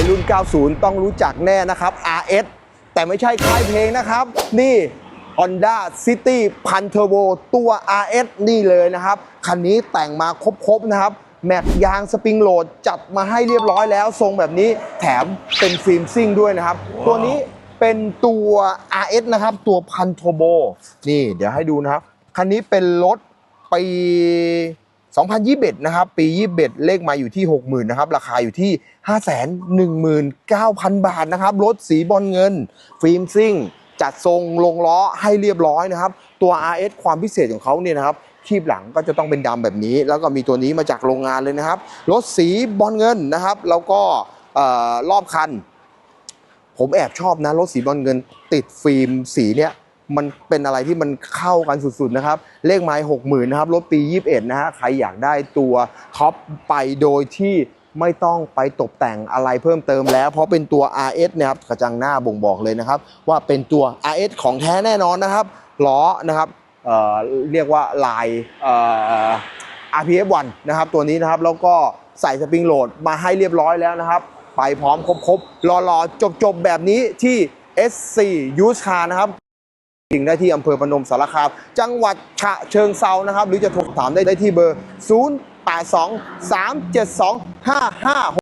วัยรุ่น 90 ต้องรู้จักแน่นะครับ RS แต่ไม่ใช่ค่ายเพลงนะครับ นี่ Honda City พันเทอร์โบตัว RS นี่เลยนะครับ คันนี้แต่งมาครบๆนะครับ แม็กยางสปริงโหลดจัดมาให้เรียบร้อยแล้ว ทรงแบบนี้แถมเป็นฟิล์มซิ่งด้วยนะครับ ตัวนี้เป็นตัว RS นะครับ ตัวพันโทโบนี่เดี๋ยวให้ดูนะครับ คันนี้เป็นรถปี 2021 นะครับ ปี 21 เลขมาอยู่ที่ 60,000นะครับ ราคาอยู่ที่ 519,000 บาทนะครับ รถสีบอลเงิน ฟิล์มซิ่ง จัดทรงลงล้อให้เรียบร้อยนะครับ ตัว RS ความพิเศษของเขาเนี่ยนะครับคีบหลังก็จะต้องเป็นดำแบบนี้ แล้วก็มีตัวนี้มาจากโรงงานเลยนะครับ รถสีบอลเงินนะครับ แล้วก็รอบคัน ผมแอบชอบนะ รถสีบอลเงิน ติดฟิล์มสีเนี้ย มันเป็นอะไรที่มันเข้ากันสุดๆนะครับ เลขไม้หกหมื่นนะครับรถปี 21 นะฮะ ใครอยากได้ตัวท็อปไปโดยที่ไม่ต้องไปตกแต่งอะไรเพิ่มเติมแล้ว เพราะเป็นตัว RS นะครับกระจังหน้าบ่งบอกเลยนะครับ ว่าเป็นตัว RS ของแท้แน่นอนนะครับล้อนะครับเเรียกว่าลายเอ่อ RPF1 นะครับตัวนี้นะครับแล้วก็ใส่สปริงโหลดมาให้เรียบร้อยแล้วนะครับไปพร้อมครบๆรอๆจบๆแบบนี้ที่ S4 u s e Car นะครับ ริงได้ที่อำเภอพนมสารคาม จังหวัดฉะเชิงเซานะครับ หรือจะโทรถามได้ได้ที่เบอร์ 082 372 5566